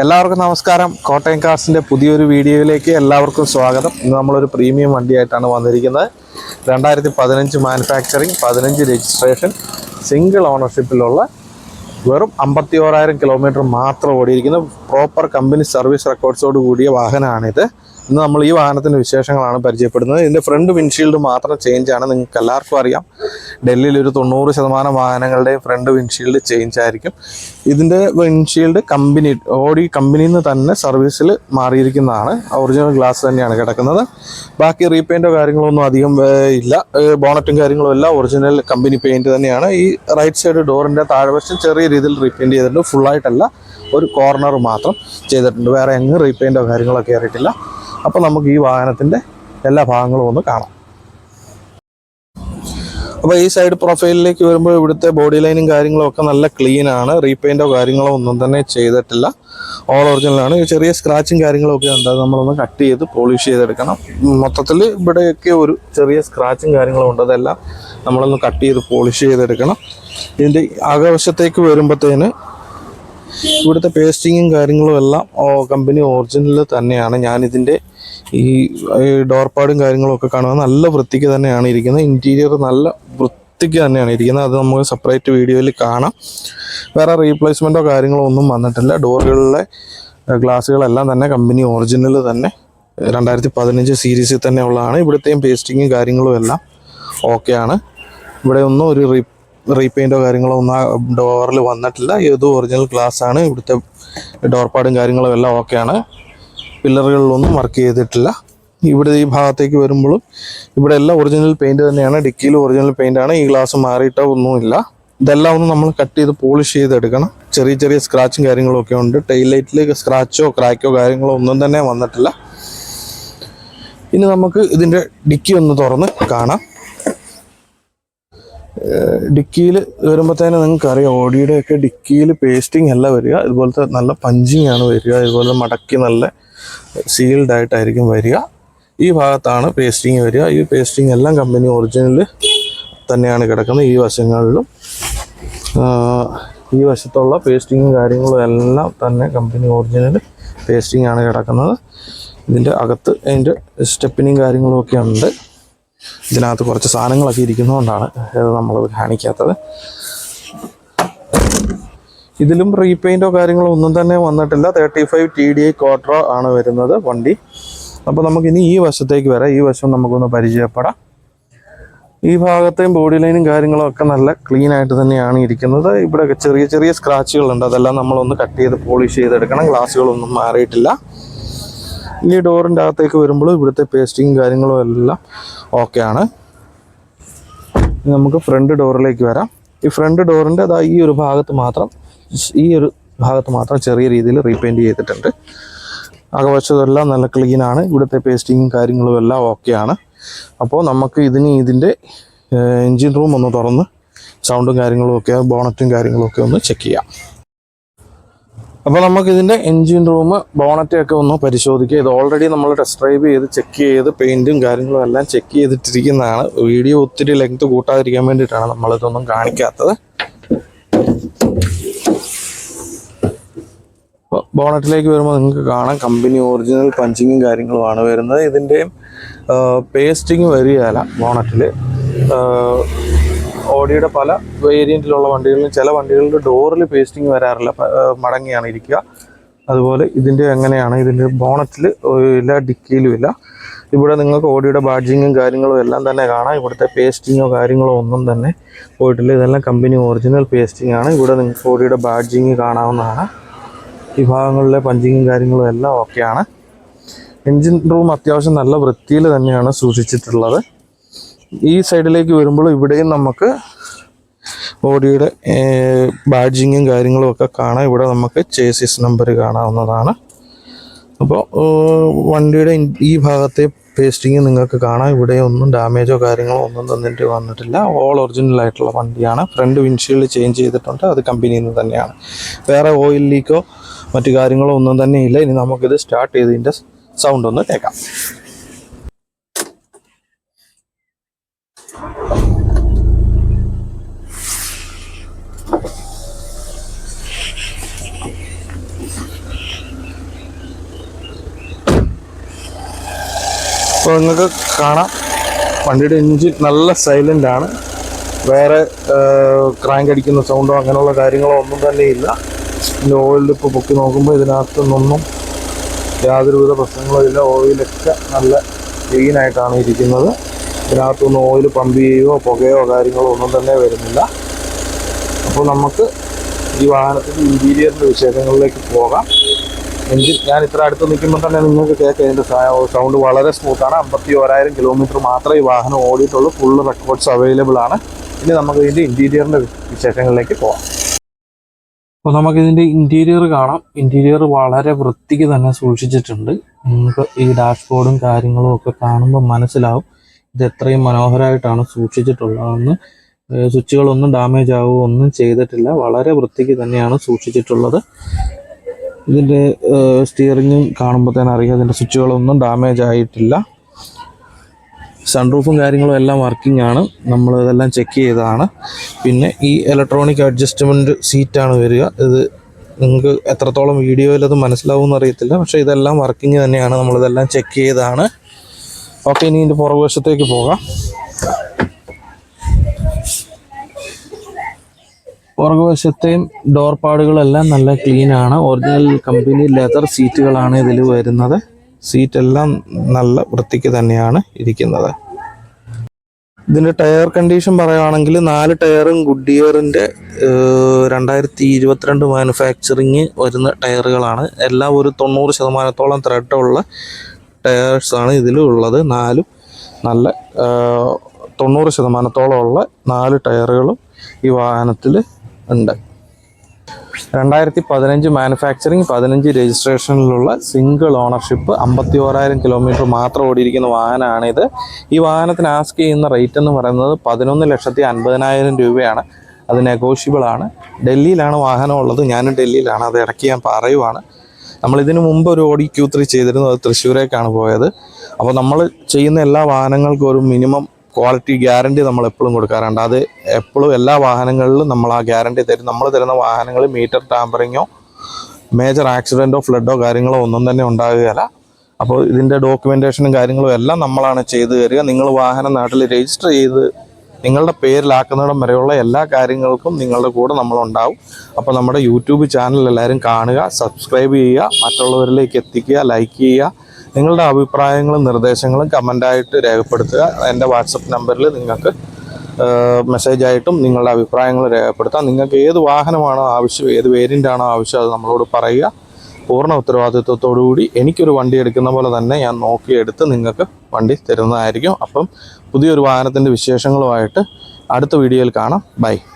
എല്ലാവർക്കും നമസ്കാരം. കോട്ടയം കാർസിന്റെ പുതിയൊരു വീഡിയോയിലേക്ക് എല്ലാവർക്കും സ്വാഗതം. ഇന്ന് നമ്മളൊരു പ്രീമിയം വണ്ടിയായിട്ടാണ് വന്നിരിക്കുന്നത്. രണ്ടായിരത്തി പതിനഞ്ച് മാനുഫാക്ചറിങ് പതിനഞ്ച് രജിസ്ട്രേഷൻ സിംഗിൾ ഓണർഷിപ്പിലുള്ള വെറും അമ്പത്തി ഓരായിരം കിലോമീറ്റർ മാത്രം ഓടിയിരിക്കുന്ന പ്രോപ്പർ കമ്പനി സർവീസ് റെക്കോർഡ്സോട് കൂടിയ വാഹനമാണിത്. ഇന്ന് നമ്മൾ ഈ വാഹനത്തിന്റെ വിശേഷങ്ങളാണ് പരിചയപ്പെടുന്നത്. ഇതിന്റെ ഫ്രണ്ട് വിൻഷീൽഡ് മാത്രം ചേഞ്ച് ആണ്. നിങ്ങൾക്ക് എല്ലാവർക്കും അറിയാം. ഡൽഹിയിൽ ഒരു തൊണ്ണൂറ് ശതമാനം വാഹനങ്ങളുടെയും ഫ്രണ്ട് വിൻഷീൽഡ് ചേഞ്ച് ആയിരിക്കും. ഇതിന്റെ വിൻഷീൽഡ് കമ്പനി ഓടി കമ്പനിയിൽ നിന്ന് തന്നെ സർവീസിൽ മാറിയിരിക്കുന്നതാണ്. ഒറിജിനൽ ഗ്ലാസ് തന്നെയാണ് കിടക്കുന്നത്. ബാക്കി റീപെയിന്റോ കാര്യങ്ങളൊന്നും അധികം ഇല്ല. ബോണറ്റും കാര്യങ്ങളും എല്ലാം ഒറിജിനൽ കമ്പനി പെയിന്റ് തന്നെയാണ്. ഈ റൈറ്റ് സൈഡ് ഡോറിന്റെ താഴ്വശം ചെറിയ രീതിയിൽ റീപെയിന്റ് ചെയ്തിട്ടുണ്ട്. ഫുള്ളായിട്ടല്ല ഒരു കോർണർ മാത്രം ചെയ്തിട്ടുണ്ട്. വേറെ എങ്ങും റീപെയിന്റോ കാര്യങ്ങളോ കയറിയിട്ടില്ല. അപ്പോൾ നമുക്ക് ഈ വാഹനത്തിന്റെ എല്ലാ ഭാഗങ്ങളും ഒന്ന് കാണാം. അപ്പോൾ ഈ സൈഡ് പ്രൊഫൈലിലേക്ക് വരുമ്പോൾ ഇവിടുത്തെ ബോഡി ലൈനും കാര്യങ്ങളും ഒക്കെ നല്ല ക്ലീൻ ആണ്. റീപെയിന്റോ കാര്യങ്ങളോ ഒന്നും തന്നെ ചെയ്തിട്ടില്ല. ഓൾ ഒറിജിനലാണ് ചെറിയ സ്ക്രാച്ചും കാര്യങ്ങളും ഒക്കെ ഉണ്ട്. അത് നമ്മളൊന്ന് കട്ട് ചെയ്ത് പോളിഷ് ചെയ്തെടുക്കണം. മൊത്തത്തിൽ ഇവിടെയൊക്കെ ഒരു ചെറിയ സ്ക്രാച്ചും കാര്യങ്ങളും ഉണ്ട്. അതെല്ലാം നമ്മളൊന്ന് കട്ട് ചെയ്ത് പോളിഷ് ചെയ്തെടുക്കണം. ഇതിന്റെ അകവശത്തേക്ക് വരുമ്പോഴത്തേന് ഇവിടുത്തെ പേസ്റ്റിങ്ങും കാര്യങ്ങളും എല്ലാം കമ്പനി ഒറിജിനൽ തന്നെയാണ്. ഞാനിതിന്റെ ഈ ഡോർപാടും കാര്യങ്ങളും ഒക്കെ കാണുന്നത് നല്ല വൃത്തിക്ക് തന്നെയാണ് ഇരിക്കുന്നത്. ഇന്റീരിയർ നല്ല വൃത്തിക്ക് തന്നെയാണ് ഇരിക്കുന്നത്. അത് നമുക്ക് സെപ്പറേറ്റ് വീഡിയോയിൽ കാണാം. വേറെ റീപ്ലേസ്മെന്റോ കാര്യങ്ങളോ ഒന്നും വന്നിട്ടില്ല. ഡോറുകളിലെ ഗ്ലാസ്സുകളെല്ലാം തന്നെ കമ്പനി ഒറിജിനൽ തന്നെ. രണ്ടായിരത്തി പതിനഞ്ച് സീരീസിൽ തന്നെ ഉള്ളതാണ്. ഇവിടുത്തെയും പേസ്റ്റിങ്ങും കാര്യങ്ങളും എല്ലാം ഓക്കെയാണ് ഇവിടെ ഒന്നും ഒരു റീ റീപെയിന്റോ കാര്യങ്ങളോ ഒന്നും ഡോറിൽ വന്നിട്ടില്ല. ഇത് ഒറിജിനൽ ഗ്ലാസ് ആണ്. ഇവിടുത്തെ ഡോർപാടും കാര്യങ്ങളും എല്ലാം ഓക്കെയാണ് പില്ലറുകളിലൊന്നും വർക്ക് ചെയ്തിട്ടില്ല. ഇവിടെ ഈ ഭാഗത്തേക്ക് വരുമ്പോഴും ഇവിടെ എല്ലാം ഒറിജിനൽ പെയിന്റ് തന്നെയാണ്. ഡിക്കിയിൽ ഒറിജിനൽ ആണ്. ഈ ഗ്ലാസ് മാറിയിട്ടോ ഒന്നുമില്ല. ഇതെല്ലാം ഒന്ന് നമ്മൾ കട്ട് ചെയ്ത് പോളിഷ് ചെയ്തെടുക്കണം. ചെറിയ ചെറിയ സ്ക്രാച്ചും കാര്യങ്ങളും ഒക്കെ ഉണ്ട്. ടൈൽ ലൈറ്റിൽ സ്ക്രാച്ചോ ക്രാക്കോ കാര്യങ്ങളോ ഒന്നും തന്നെ വന്നിട്ടില്ല. ഇനി നമുക്ക് ഇതിന്റെ ഡിക്കി ഒന്ന് തുറന്ന് കാണാം. ഡിക്കിയിൽ വരുമ്പോഴത്തേന് നിങ്ങൾക്ക് അറിയാം ഓടിയുടെ ഒക്കെ ഡിക്കിയിൽ പേസ്റ്റിംഗ് അല്ല വരിക. ഇതുപോലത്തെ നല്ല പഞ്ചിങ് ആണ് വരിക. ഇതുപോലെ മടക്കി നല്ല സീൽഡ് ആയിട്ടായിരിക്കും വരിക. ഈ ഭാഗത്താണ് പേസ്റ്റിംഗ് വരിക. ഈ പേസ്റ്റിംഗ് എല്ലാം കമ്പനി ഒറിജിനൽ തന്നെയാണ് കിടക്കുന്നത് ഈ വശങ്ങളിലും. ഈ വശത്തുള്ള പേസ്റ്റിങ്ങും കാര്യങ്ങളും എല്ലാം തന്നെ കമ്പനി ഒറിജിനൽ പേസ്റ്റിംഗ് ആണ് കിടക്കുന്നത്. ഇതിന്റെ അകത്ത് അതിന്റെ സ്റ്റെപ്പിനും കാര്യങ്ങളും ഒക്കെ ഉണ്ട്. ഇതിനകത്ത് കുറച്ച് സാധനങ്ങളൊക്കെ ഇരിക്കുന്നതുകൊണ്ടാണ് ഇത് നമ്മൾ കാണിക്കാത്തത്. ഇതിലും റീപെയിന്റോ കാര്യങ്ങളോ ഒന്നും തന്നെ വന്നിട്ടില്ല. Thirty five T D I ക്വാർട്ടറോ ആണ് വരുന്നത് വണ്ടി. അപ്പോൾ നമുക്കിനി ഈ വശത്തേക്ക് വരാം. ഈ വശം നമുക്കൊന്ന് പരിചയപ്പെടാം. ഈ ഭാഗത്തെയും ബോഡി ലൈനും കാര്യങ്ങളും ഒക്കെ നല്ല ക്ലീൻ ആയിട്ട് തന്നെയാണ് ഇരിക്കുന്നത്. ഇവിടെയൊക്കെ ചെറിയ ചെറിയ സ്ക്രാച്ചുകളുണ്ട് അതെല്ലാം നമ്മളൊന്ന് കട്ട് ചെയ്ത് പോളിഷ് ചെയ്തെടുക്കണം. ഗ്ലാസ്സുകളൊന്നും മാറിയിട്ടില്ല. ഈ ഡോറിന്റെ അകത്തേക്ക് വരുമ്പോൾ ഇവിടുത്തെ പേസ്റ്റിങ്ങും കാര്യങ്ങളും എല്ലാം ഓക്കെ ആണ്. നമുക്ക് ഫ്രണ്ട് ഡോറിലേക്ക് വരാം. ഈ ഫ്രണ്ട് ഡോറിന്റെ അതാ ഈ ഒരു ഭാഗത്ത് മാത്രം ഈ ഒരു ഭാഗത്ത് മാത്രം ചെറിയ രീതിയിൽ റീപെയിന്റ് ചെയ്തിട്ടുണ്ട്. അകവശതെല്ലാം നല്ല ക്ലീനാണ് ഇവിടുത്തെ പേസ്റ്റിങ്ങും കാര്യങ്ങളും എല്ലാം ഓക്കെയാണ് അപ്പോൾ നമുക്ക് ഇതിന് ഇതിന്റെ എൻജിൻ റൂം ഒന്ന് തുറന്ന് സൗണ്ടും കാര്യങ്ങളും ഒക്കെ ബോണറ്റും കാര്യങ്ങളും ഒക്കെ ഒന്ന് ചെക്ക് ചെയ്യാം. അപ്പോൾ നമുക്ക് ഇതിന്റെ എൻജിൻ റൂം ബോണറ്റൊക്കെ ഒന്ന് പരിശോധിക്കുക. ഇത് ഓൾറെഡി നമ്മൾ ടെസ്റ്റ് ഡ്രൈവ് ചെയ്ത് ചെക്ക് ചെയ്ത് പെയിന്റും കാര്യങ്ങളും എല്ലാം ചെക്ക് ചെയ്തിട്ടിരിക്കുന്നതാണ്. വീഡിയോ ഒത്തിരി ലെങ്ത് കൂട്ടാതിരിക്കാൻ വേണ്ടിയിട്ടാണ് നമ്മളിതൊന്നും കാണിക്കാത്തത്. ബോണറ്റിലേക്ക് വരുമ്പോൾ നിങ്ങൾക്ക് കാണാം കമ്പനി ഒറിജിനൽ പഞ്ചിങ്ങും കാര്യങ്ങളുമാണ് വരുന്നത്. ഇതിന്റെയും പേസ്റ്റിങ് വരികയല്ല ബോണറ്റിൽ ഓഡിയുടെ പല വേരിയന്റിലുള്ള വണ്ടികളിലും ചില വണ്ടികളുടെ ഡോറിൽ പേസ്റ്റിംഗ് വരാറില്ല. മടങ്ങിയാണ് ഇരിക്കുക. അതുപോലെ ഇതിന്റെ എങ്ങനെയാണ്? ഇതിന്റെ ബോണറ്റിൽ ഇല്ല ഡിക്കിയിലും ഇല്ല. ഇവിടെ നിങ്ങൾക്ക് ഓഡിയുടെ ബാഡ്ജിങ്ങും കാര്യങ്ങളും എല്ലാം തന്നെ കാണാം. ഇവിടുത്തെ പേസ്റ്റിങ്ങോ കാര്യങ്ങളോ ഒന്നും തന്നെ പോയിട്ടില്ല. ഇതെല്ലാം കമ്പനി ഒറിജിനൽ പേസ്റ്റിംഗ് ആണ്. ഇവിടെ നിങ്ങൾക്ക് ഓഡിയുടെ ബാഡ്ജിങ് കാണാവുന്നതാണ്. ഈ ഭാഗങ്ങളിലെ പഞ്ചിങ്ങും കാര്യങ്ങളും എല്ലാം ഓക്കെയാണ് എൻജിൻ റൂം അത്യാവശ്യം നല്ല വൃത്തിയിൽ തന്നെയാണ് സൂക്ഷിച്ചിട്ടുള്ളത്. ഈ സൈഡിലേക്ക് വരുമ്പോൾ ഇവിടെയും നമുക്ക് ഓഡിയുടെ ബാഡ്ജിങ്ങും കാര്യങ്ങളും ഒക്കെ കാണാം. ഇവിടെ നമുക്ക് ചേസിസ് നമ്പർ കാണാവുന്നതാണ്. അപ്പോൾ വണ്ടിയുടെ ഈ ഭാഗത്തെ പേസ്റ്റിങ് നിങ്ങൾക്ക് കാണാം. ഇവിടെ ഒന്നും ഡാമേജോ കാര്യങ്ങളോ ഒന്നും തന്നിട്ട് വന്നിട്ടില്ല. ഓൾ ഒറിജിനൽ ആയിട്ടുള്ള വണ്ടിയാണ്. ഫ്രണ്ട് വിൻഷീൽഡ് ചേഞ്ച് ചെയ്തിട്ടുണ്ട്. അത് കമ്പനിയിൽ നിന്ന് തന്നെയാണ്. വേറെ ഓയിൽ ലീക്കോ മറ്റു കാര്യങ്ങളോ ഒന്നും തന്നെ ഇല്ല. ഇനി നമുക്കിത് സ്റ്റാർട്ട് ചെയ്തതിന്റെ സൗണ്ട് ഒന്ന് കേൾക്കാം. അപ്പോൾ നിങ്ങൾക്ക് കാണാം. വണ്ടിയുടെ എഞ്ചിൻ നല്ല സൈലന്റ് ആണ്. വേറെ ക്രാങ്ക് അടിക്കുന്ന സൗണ്ടോ അങ്ങനെയുള്ള കാര്യങ്ങളോ ഒന്നും തന്നെ ഇല്ല. പിന്നെ ഓയിൽ ഇപ്പോൾ പൊക്കി നോക്കുമ്പോൾ ഇതിനകത്തുനിന്നൊന്നും യാതൊരുവിധ പ്രശ്നങ്ങളും ഇല്ല. ഓയിലൊക്കെ നല്ല ക്ലീനായിട്ടാണ് ഇരിക്കുന്നത്. ഇതിനകത്തൊന്നും ഓയിൽ പമ്പ് ചെയ്യുകയോ പുകയോ കാര്യങ്ങളോ ഒന്നും തന്നെ വരുന്നില്ല. അപ്പോൾ നമുക്ക് ഈ വാഹനത്തിന്റെ ഇന്റീരിയറിന്റെ വിശേഷങ്ങളിലേക്ക് പോകാം. എഞ്ചിൻ ഞാൻ ഇത്ര അടുത്ത് നിൽക്കുമ്പോൾ തന്നെ നിങ്ങൾക്ക് കേൾക്കാം ഇതിന്റെ സൗണ്ട് വളരെ സ്മൂത്താണ് അമ്പത്തി ഓരായിരം കിലോമീറ്റർ മാത്രമേ ഈ വാഹനം ഓടിയിട്ടുള്ളൂ. ഫുള്ള് റെക്കോർഡ്സ് അവൈലബിൾ ആണ്. ഇനി നമുക്ക് ഇതിന്റെ ഇന്റീരിയറിന്റെ വിശേഷങ്ങളിലേക്ക് പോകാം. അപ്പോൾ നമുക്കിതിന്റെ ഇന്റീരിയർ കാണാം. ഇന്റീരിയർ വളരെ വൃത്തിക്ക് തന്നെ സൂക്ഷിച്ചിട്ടുണ്ട്. നിങ്ങൾക്ക് ഈ ഡാഷ്ബോർഡും കാര്യങ്ങളും ഒക്കെ കാണുമ്പോൾ മനസ്സിലാവും. ഇത് എത്രയും മനോഹരമായിട്ടാണ് സൂക്ഷിച്ചിട്ടുള്ളതെന്ന് സ്വിച്ചുകളൊന്നും ഡാമേജ് ആവുകയോ ഒന്നും ചെയ്തിട്ടില്ല. വളരെ വൃത്തിക്ക് തന്നെയാണ് സൂക്ഷിച്ചിട്ടുള്ളത്. ഇതിന്റെ സ്റ്റിയറിങ്ങും കാണുമ്പോൾ തന്നെ അറിയാം ഇതിന്റെ സ്വിച്ചുകളൊന്നും ഡാമേജ് ആയിട്ടില്ല. സൺറൂഫും കാര്യങ്ങളും എല്ലാം വർക്കിംഗ് ആണ്. നമ്മൾ ഇതെല്ലാം ചെക്ക് ചെയ്തതാണ്. പിന്നെ ഈ ഇലക്ട്രോണിക് അഡ്ജസ്റ്റ്മെന്റ് സീറ്റാണ് വരിക. ഇത് നിങ്ങൾക്ക് എത്രത്തോളം വീഡിയോയിൽ അത് മനസ്സിലാവും എന്നറിയത്തില്ല പക്ഷേ ഇതെല്ലാം വർക്കിംഗ് തന്നെയാണ്. നമ്മളിതെല്ലാം ചെക്ക് ചെയ്തതാണ്. ഓക്കെ ഇനി ഇതിന്റെ പുറകുവശത്തേക്ക് പോകാം. പുറകുവശത്തെയും ഡോർ പാടുകളെല്ലാം നല്ല ക്ലീൻ ആണ്. ഒറിജിനൽ കമ്പനി ലെതർ സീറ്റുകളാണ് ഇതിൽ വരുന്നത്. സീറ്റ് എല്ലാം നല്ല വൃത്തിക്ക് തന്നെയാണ് ഇരിക്കുന്നത്. ഇതിന്റെ ടയർ കണ്ടീഷൻ പറയുകയാണെങ്കിൽ നാല് ടയറും ഗുഡിയറിന്റെ രണ്ടായിരത്തി ഇരുപത്തിരണ്ട് മാനുഫാക്ചറിങ് വരുന്ന ടയറുകളാണ് എല്ലാം ഒരു തൊണ്ണൂറ് ശതമാനത്തോളം ത്രെഡുള്ള ടയേഴ്സാണ് ഇതിലുള്ളത്. നാലും നല്ല തൊണ്ണൂറ് ശതമാനത്തോളം ഉള്ള നാല് ടയറുകളും ഈ വാഹനത്തിൽ ഉണ്ട്. രണ്ടായിരത്തി പതിനഞ്ച് മാനുഫാക്ചറിങ് പതിനഞ്ച് രജിസ്ട്രേഷനിലുള്ള സിംഗിൾ ഓണർഷിപ്പ് അമ്പത്തി ഓരായിരം കിലോമീറ്റർ മാത്രം ഓടിയിരിക്കുന്ന വാഹനമാണിത്. ഈ വാഹനത്തിന് ആസ്ക് ചെയ്യുന്ന റേറ്റ് എന്ന് പറയുന്നത് പതിനൊന്ന് ലക്ഷത്തി അൻപതിനായിരം രൂപയാണ്. അത് നെഗോഷ്യബിൾ ആണ്. ഡൽഹിയിലാണ് വാഹനം ഉള്ളത്. ഞാനും ഡൽഹിയിലാണ്. അത് ഇടയ്ക്ക് ഞാൻ പറയുവാണ്. നമ്മൾ ഇതിനു മുമ്പ് ഒരു ഓടി ക്യൂ ത്രീ ചെയ്തിരുന്നു അത് തൃശ്ശൂരേക്കാണ് പോയത്. അപ്പോൾ നമ്മൾ ചെയ്യുന്ന എല്ലാ വാഹനങ്ങൾക്കും ഒരു മിനിമം ക്വാളിറ്റി ഗ്യാരണ്ടി നമ്മൾ എപ്പോഴും കൊടുക്കാറുണ്ട്. അത് എപ്പോഴും എല്ലാ വാഹനങ്ങളിലും നമ്മൾ ആ ഗ്യാരണ്ടി തരും. നമ്മൾ തരുന്ന വാഹനങ്ങൾ മീറ്റർ ടാമ്പറിങ്ങോ മേജർ ആക്സിഡന്റോ ഫ്ലഡോ കാര്യങ്ങളോ ഒന്നും തന്നെ ഉണ്ടാകുകയില്ല. അപ്പോൾ ഇതിന്റെ ഡോക്യുമെന്റേഷനും കാര്യങ്ങളും എല്ലാം നമ്മളാണ് ചെയ്തു തരിക. നിങ്ങൾ വാഹനം നാട്ടിൽ രജിസ്റ്റർ ചെയ്ത് നിങ്ങളുടെ പേരിലാക്കുന്നിടം വരെയുള്ള എല്ലാ കാര്യങ്ങൾക്കും നിങ്ങളുടെ കൂടെ നമ്മളുണ്ടാവും. അപ്പോൾ നമ്മുടെ യൂട്യൂബ് ചാനൽ എല്ലാവരും കാണുക സബ്സ്ക്രൈബ് ചെയ്യുക മറ്റുള്ളവരിലേക്ക് എത്തിക്കുക ലൈക്ക് ചെയ്യുക. നിങ്ങളുടെ അഭിപ്രായങ്ങളും നിർദ്ദേശങ്ങളും കമന്റായിട്ട് രേഖപ്പെടുത്തുക. എന്റെ വാട്സപ്പ് നമ്പറിൽ നിങ്ങൾക്ക് മെസ്സേജ് ആയിട്ടും നിങ്ങളുടെ അഭിപ്രായങ്ങൾ രേഖപ്പെടുത്താം. നിങ്ങൾക്ക് ഏത് വാഹനമാണോ ആവശ്യം ഏത് വേരിയന്റാണോ ആവശ്യം അത് നമ്മളോട് പറയുക. പൂർണ ഉത്തരവാദിത്വത്തോടു കൂടി എനിക്കൊരു വണ്ടി എടുക്കുന്ന പോലെ തന്നെ ഞാൻ നോക്കിയെടുത്ത് നിങ്ങൾക്ക് വണ്ടി തരുന്നതായിരിക്കും. അപ്പം പുതിയൊരു വാഹനത്തിന്റെ വിശേഷങ്ങളുമായിട്ട് അടുത്ത വീഡിയോയിൽ കാണാം. ബൈ.